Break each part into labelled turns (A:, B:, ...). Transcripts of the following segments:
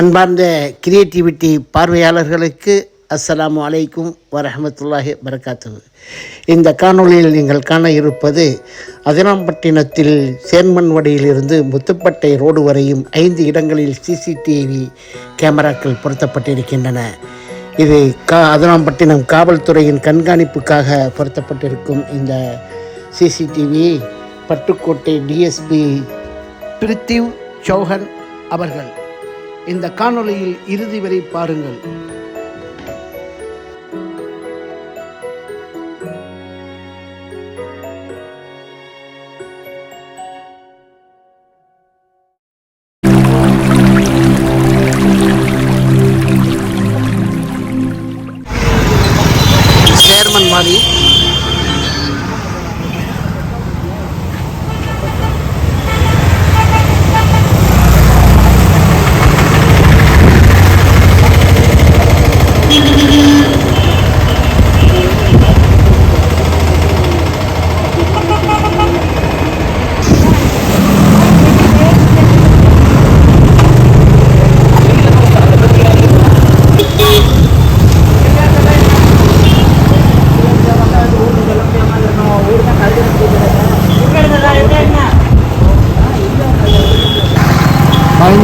A: அன்பார்ந்த கிரியேட்டிவிட்டி பார்வையாளர்களுக்கு அஸ்ஸலாமு அலைக்கும் வரஹமத்துல்லாஹி வரகாத்து இந்த காணொளியில் நீங்கள் காண இருப்பது அதிராம்பட்டினத்தில் சேர்மன்வடியிலிருந்து முத்துப்பட்டை ரோடு வரையும் ஐந்து இடங்களில் சிசிடிவி கேமராக்கள் பொருத்தப்பட்டிருக்கின்றன. இது கா அதிராம்பட்டினம் காவல்துறையின் கண்காணிப்புக்காக பொருத்தப்பட்டிருக்கும் இந்த சிசிடிவி பட்டுக்கோட்டை டிஎஸ்பி பிரித்திவ் சௌஹன் அவர்கள். இந்த காணொளியில் இறுதி வரை பாருங்கள்.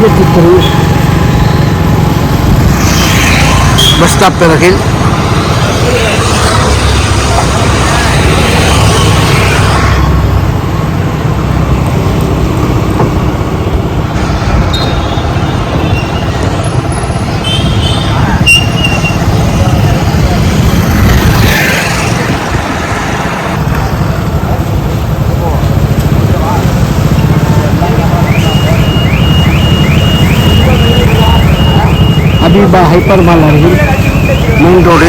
A: பயங்கர தெரு பஸ் ஸ்டாப் பிறகில் அபிபா ஹைப்பர் மால் அருகில் main road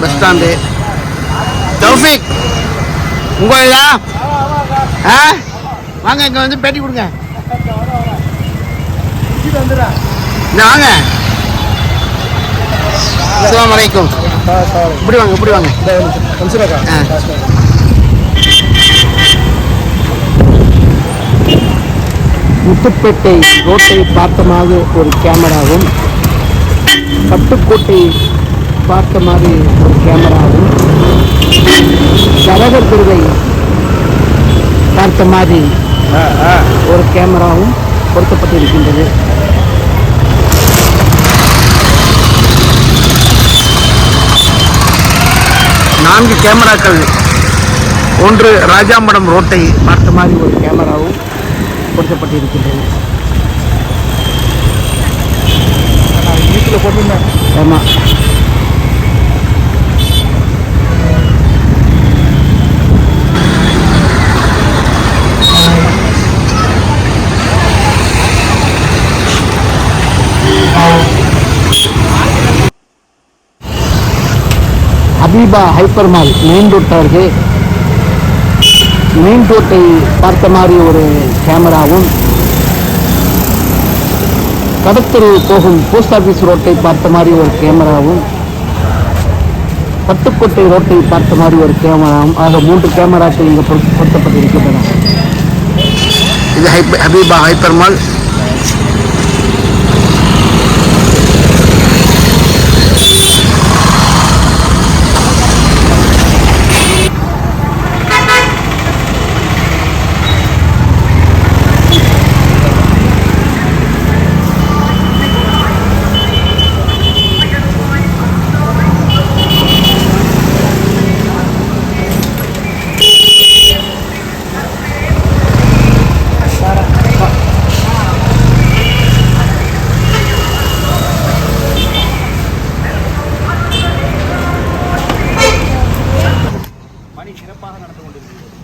A: bus stand Thoufiq உங்களா ஆ வாங்க இங்கே வந்து பேட்டி கொடுங்க வாங்க அஸ்ஸலாமு அலைக்கும் இப்படி வாங்க இப்படி வாங்க ஆ முத்துப்பேட்டை ரோட்டை பார்த்தமாக ஒரு கேமராவும் பட்டுக்கோட்டை பார்த்த மாதிரி ஒரு கேமராவும் சரகர் திருவை பார்த்த மாதிரி ஒரு கேமராவும் பொருத்தப்பட்டிருக்கின்றது. நான்கு கேமராக்கள் ஒன்று ராஜாமடம் ரோட்டை பார்த்த மாதிரி ஒரு கேமராவும் பொருத்தப்பட்டிருக்கின்றது வீட்டில் போட்டுருந்தேன் ஆமாம் Habiba hyper mall main road அருகே மெயின் ரோட்டை பார்த்த மாதிரி ஒரு கேமராவும். கடத்தல் போகும் போஸ்ட் ஆஃபீஸ் ரோட்டை பார்த்த மாதிரி ஒரு கேமராவும். பட்டுக்கோட்டை ரோட்டை பார்த்த மாதிரி ஒரு கேமராவும். ஆக மூன்று கேமராக்கள் இங்கே பொருத்த- பொருத்தப்பட்டிருக்கின்றன. இது ஹபீபா ஹைப்பர் மால்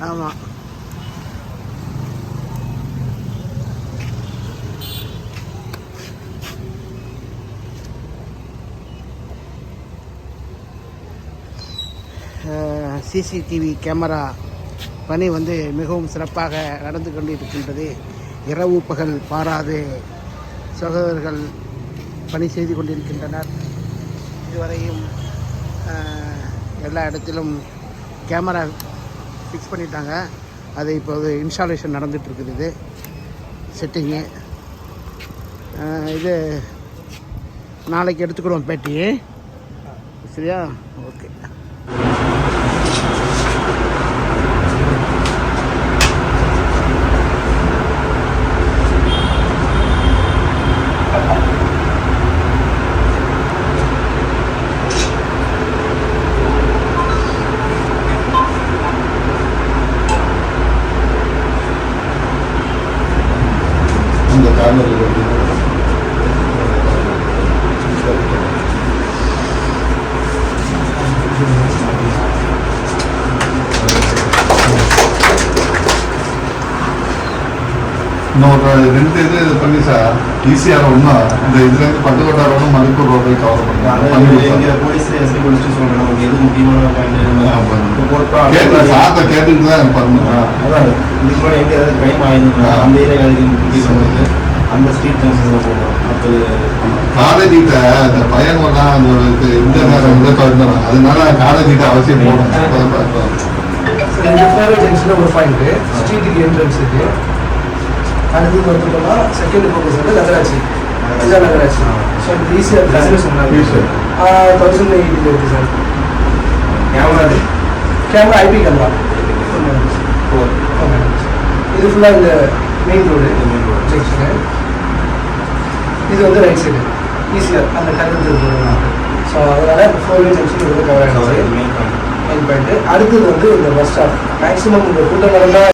A: ஆமாம் சிசிடிவி கேமரா பணி வந்து மிகவும் சிறப்பாக நடந்து கொண்டிருக்கின்றது. இரவு பகல் பாராது சகோதரர்கள் பணி செய்து கொண்டிருக்கின்றனர். இதுவரையும் எல்லா இடத்திலும் கேமரா ஃபிக்ஸ் பண்ணிட்டாங்க.
B: அது இப்போது இன்ஸ்டாலேஷன் நடந்துகிட்ருக்குது இது. செட்டிங்கு இது நாளைக்கு எடுத்துக்கிடுவோம் பேட்டி. சரியா? ஓகே
C: இந்த கார்னர் இன்னொரு ரெண்டு இது பண்ணி சார் ஈஸியாக ஒன்றா இந்த இதுலேருந்து பட்டுக்கோட்டை ரோடும் மதுக்கூர் ரோடு கவர் பண்ணி
D: இங்க போலீஸ் எஸ்பி போலீஸ் சொல்றேன் நமக்கு எது முக்கியமான பாயிண்ட்
C: கேட்டு சார்ட்ட கேட்டுட்டு தான் பண்ணணும்.
D: அதான். இதுக்கு முன்னாடி எங்க ஏதாவது கிரைம் ஆயிருந்தா அந்த ஏரியா வந்து அந்த ஸ்ட்ரீட் ஜங்ஷன்ல போடுறோம்
C: காலேஜிட்ட இந்த பையன்லாம் அந்த ஒரு இது இந்த நேரம் இதை கலந்துடும் அதனால காலேஜிட்ட அவசியம் போடணும்.
B: ஒரு பாயிண்ட்டு ஸ்ட்ரீட்டுக்கு என்ட்ரன்ஸ் இருக்கு அடுத்து பார்த்தோம்னா செகண்ட் ஃபோக்கஸ் வந்து நகராட்சி விஜயா நகராட்சி ஸோ இது ஈஸியாக பிஸ்னஸ் தௌசண்ட் எயிட்டியில் இருக்குது sir
D: camera
B: camera IP camera இது? ஃபுல்லாக இந்த மெயின் ரோடு ஜங்ஷனு இது வந்து ரைட் சைடு ஈஸியாக அந்த கருத்து ஸோ அதனால் ஃபோர் வே ஜங்ஷன் வந்து கவர் ஆகிடுச்சு
D: மெயின் பாயிண்ட்
B: அடுத்தது வந்து இந்த பஸ் ஸ்டாப் மேக்ஸிமம் இந்த கூட்டம் நடந்தால்